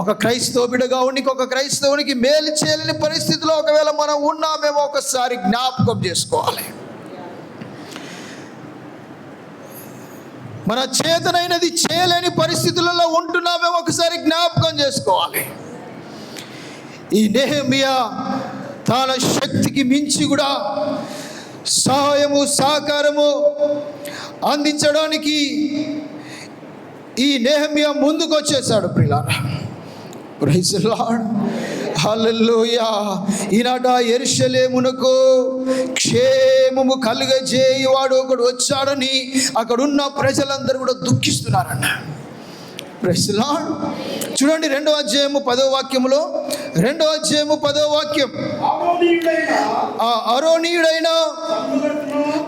ఒక క్రైస్తవుడుగా ఉండి ఒక క్రైస్తవునికి మేలు చేయలేని పరిస్థితిలో ఒకవేళ మనం ఉన్నామేమో ఒకసారి జ్ఞాపకం చేసుకోవాలి. మన చేతనైనది చేయలేని పరిస్థితులలో ఉంటున్నామేమో ఒకసారి జ్ఞాపకం చేసుకోవాలి. ఈ నెహమియా తన శక్తికి మించి కూడా సహాయము సహకారము అందించడానికి ఈ నేహమియా ముందుకు వచ్చేసాడు ప్రిలారా. ప్రైజ్ లార్డ్ హల్లెలూయా ఈనాట ఎరుషలేమునకు క్షేమము కలుగజేయవాడు ఒకడు వచ్చాడని అక్కడున్న ప్రజలందరూ కూడా దుఃఖిస్తున్నారన్న. చూడండి రెండో అధ్యాయము పదో వాక్యములో. రెండో అధ్యాయము పదో వాక్యం. ఆ అరోనీయుడైన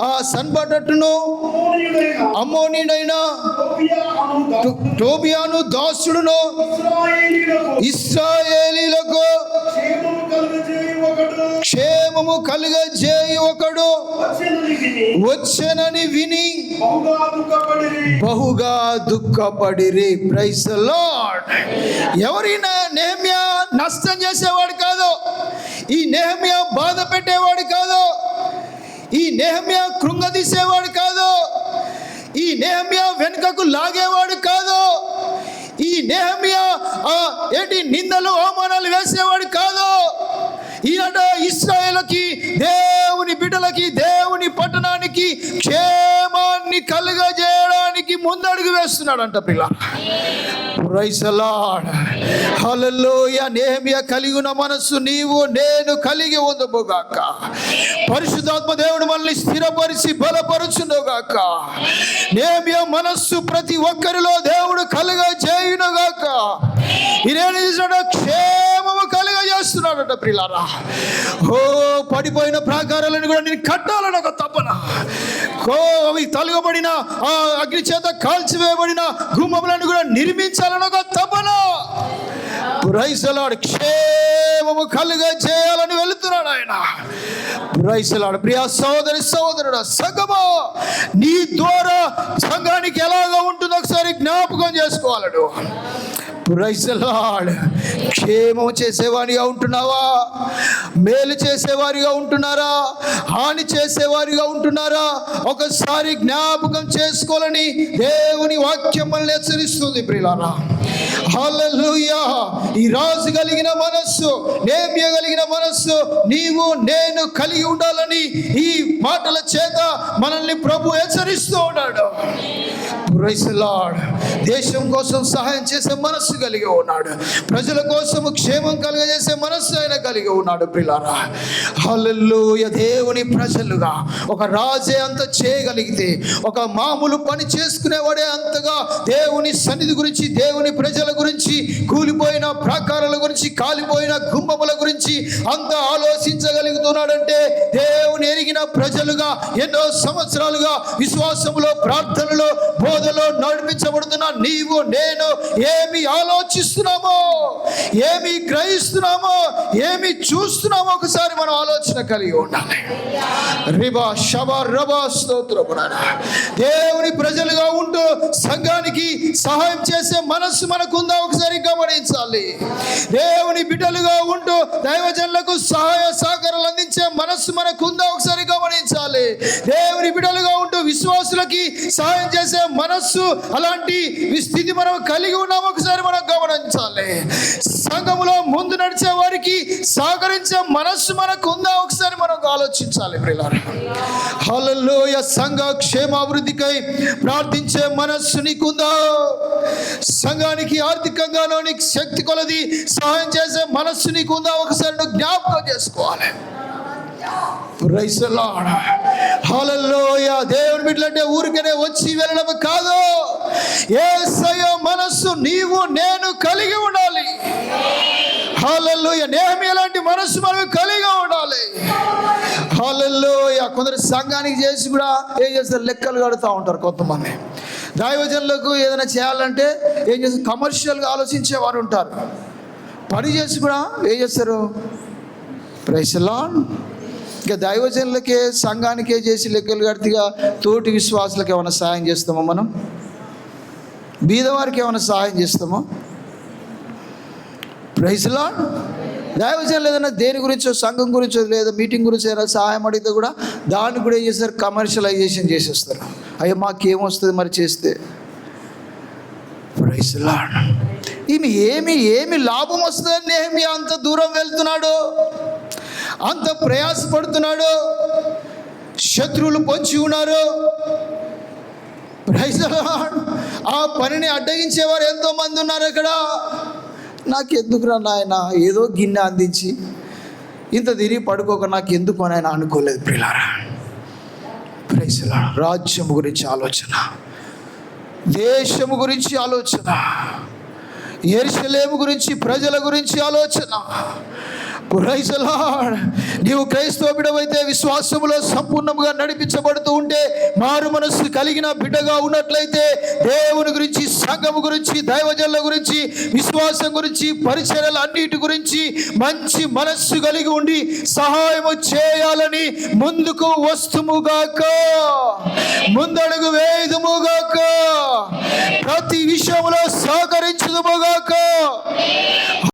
ఆ సన్బటట్టును అమోనీయుడైన అమ్మోనీయుడైన టోబియాను దాసుడును ఇస్రాయేలీలకు క్షేమము కలుగజేయి ఒకడు. వచ్చనని విని బహుగా దుఃఖపడిరి. ప్రైస్ లార్డ్ ఎవరైనా నేమ్యా నష్టం చేసేవాడు కాదు. ఈ నేహమ్యా బాధ పెట్టేవాడు కాదు. ఈ నేహమ్యా కృంగదీసేవాడు కాదు. ఈ నేహమ్యా వెనుకకు లాగేవాడు కాదు. ఈ నేహమ్యా ఏంటి నిందలు అవమానాలు వేసేవాడు కాదు. ఈనాడు ఇస్రాయేల్కి దేవుని బిడ్డలకి దేవుని పట్టణానికి క్షేమాన్ని కలుగజేయడానికి ముందడుగు వేస్తున్నాడంట పిల్ల. ప్రైసలాడ్ హల్లెలూయా నేమియా మనస్సు నీవు నేను కలిగి ఉందబోగాక పరిశుద్ధాత్మ దేవుడు మనల్ని స్థిరపరిచి బలపరుచుండోగాక నేమియా మనస్సు ప్రతి ఒక్కరిలో దేవుడు కలుగ ప్రిలారా. ఓ పడిపోయిన ప్రాకారాలను కూడా నేను కట్టాలని ఒక తపన. ఓ అవి తలగబడిన ఆ అగ్ని చేత కాల్చివేయబడిన గుమ్మములను కూడా నిర్మించాలని ఒక తపన. ప్రైసలాడు క్షేమము కలుగ చేయాలని వెళుతున్నాడు ఆయన. ప్రైసలాడు ప్రియా సోదరి సోదరుడు సంగమా నీ ద్వారా సంఘానికి ఎలాగ ఉంటుందో ఒకసారి జ్ఞాపకం చేసుకోవాలడు. ప్రైజలాడ్ క్షేమం చేసేవారిగా ఉంటున్నావా? మేలు చేసేవారిగా ఉంటున్నారా? హాని చేసేవారిగా ఉంటున్నారా? ఒకసారి జ్ఞాపకం చేసుకోవాలని దేవుని వాక్యం మనల్ని హెచ్చరిస్తుంది ప్రిలారా హల్లెలూయా ఈ రాజు కలిగిన మనస్సు నేమ్య కలిగిన మనస్సు నీవు నేను కలిగి ఉండాలని ఈ మాటల చేత మనల్ని ప్రభు హెచ్చరిస్తూ ఉన్నాడు. దేశం కోసం సహాయం చేసే మనస్సు కలిగి ఉన్నాడు. ప్రజల కోసం క్షేమం కలుగజేసే మనస్సు ఆయన కలిగి ఉన్నాడు పిల్లరా హల్లెలూయ దేవుని ప్రజలుగా ఒక రాజే అంత చేయగలిగితే ఒక మామూలు పని చేసుకునేవాడే అంతగా దేవుని సన్నిధి గురించి దేవుని ప్రజల గురించి కూలిపోయిన ప్రాకారాల గురించి కాలిపోయిన గుమ్మముల గురించి అంత ఆలోచించగలుగుతున్నాడంటే దేవుని ఎరిగిన ప్రజలుగా ఎన్నో సంవత్సరాలుగా విశ్వాసములో ప్రార్థనలు నీవు నేను ఏమి ఆలోచిస్తున్నామో ఏమి గ్రహిస్తున్నామో ఏమి చూస్తున్నామో ఒకసారి మనం ఆలోచన కలిగి ఉండాలి. రిబా శబ రబా స్తోత్రము దేవుని ప్రజలుగా ఉంటూ సంఘానికి సహాయం చేసే మనస్సు మనకుందా? ఒకసారి గమనించాలి. దేవుని బిడ్డలుగా ఉంటూ దైవజనులకు సహాయ సహకారాలు అందించే మనస్సు మనకుందా? ఒకసారి గమనించాలి. దేవుని బిడ్డలుగా ఉంటూ సాయం సహాయం చేసే మనస్సు అలాంటి స్థితి మనం కలిగి ఉన్నాం ఒకసారి మనం గమనించాలి. సంఘములో ముందు నడిచే వారికి సహకరించే మనస్సు మనకు ఉందా ఒకసారి మనం ఆలోచించాలి హలలోయ సంఘ క్షేమాభివృద్ధికై ప్రార్థించే మనస్సు నీకుందా? సంఘానికి ఆర్థికంగానో నీకు శక్తి కొలది సహాయం చేసే మనస్సు నీకుందా? ఒకసారి నువ్వు జ్ఞాపకం చేసుకోవాలి. Praise దేవుని బిడ్డలంటే ఊరికనే వచ్చి వెళ్ళడం కాదు. ఏసయ్య మనస్సు నీవు నేను కలిగి ఉండాలి. హాలల్లోయ నేహమి ఎలాంటి మనస్సు మనం కలిగి ఉండాలి. హాలల్లోయ కొందరు సంఘానికి చేసి కూడా ఏం చేస్తారు? లెక్కలు కడుతూ ఉంటారు కొంతమంది. దైవజనులకు ఏదైనా చేయాలంటే ఏం చేస్తారు? కమర్షియల్గా ఆలోచించేవారు ఉంటారు. పని చేసి కూడా ఏం చేస్తారు? ప్రైసలాన్ ఇక దైవజనులకే సంఘానికే చేసి లెక్కలు కడితేగా తోటి విశ్వాసులకు ఏమైనా సహాయం చేస్తామా మనం? బీదవారికి ఏమైనా సహాయం చేస్తామో? ప్రైజ్లా దైవజనం లేదన్నా దేని గురించో సంఘం గురించో లేదా మీటింగ్ గురించి ఏదైనా సహాయం అడిగితే కూడా దాన్ని కూడా ఏం చేస్తారు? కమర్షియలైజేషన్ చేసేస్తారు. అయ్యో మాకేమొస్తుంది మరి చేస్తే? ప్రైజ్లా ఈమె ఏమి ఏమి లాభం వస్తుందని ఏమి అంత దూరం వెళ్తున్నాడు? అంత ప్రయాసపడుతున్నాడు. శత్రువులు పొంచి ఉన్నారు. ఆ పనిని అడ్డగించేవారు ఎంతో మంది ఉన్నారు ఇక్కడ. నాకు ఎందుకురా నాయన ఏదో గిన్నె అందించి ఇంత తిరిగి పడుకోక నాకు ఎందుకు అని ఆయన అనుకోలేదు ప్రిలారా Praise రాజ్యం గురించి ఆలోచన దేశము గురించి ఆలోచన ఎరుసలేము గురించి ప్రజల గురించి ఆలోచన నీవు క్రైస్తవ బిడవైతే విశ్వాసములో సంపూర్ణంగా నడిపించబడుతూ ఉంటే మారు మనస్సు కలిగిన బిడ్డగా ఉన్నట్లయితే దేవుని గురించి సంఘము గురించి దైవజల్ల గురించి విశ్వాసం గురించి పరిచర్యలు అన్నిటి గురించి మంచి మనస్సు కలిగి ఉండి సహాయము చేయాలని ముందుకు వస్తుముగాక. ముందడుగు వేయుదుముగాక. ప్రతి విషయంలో సహకరించుదుముగాక.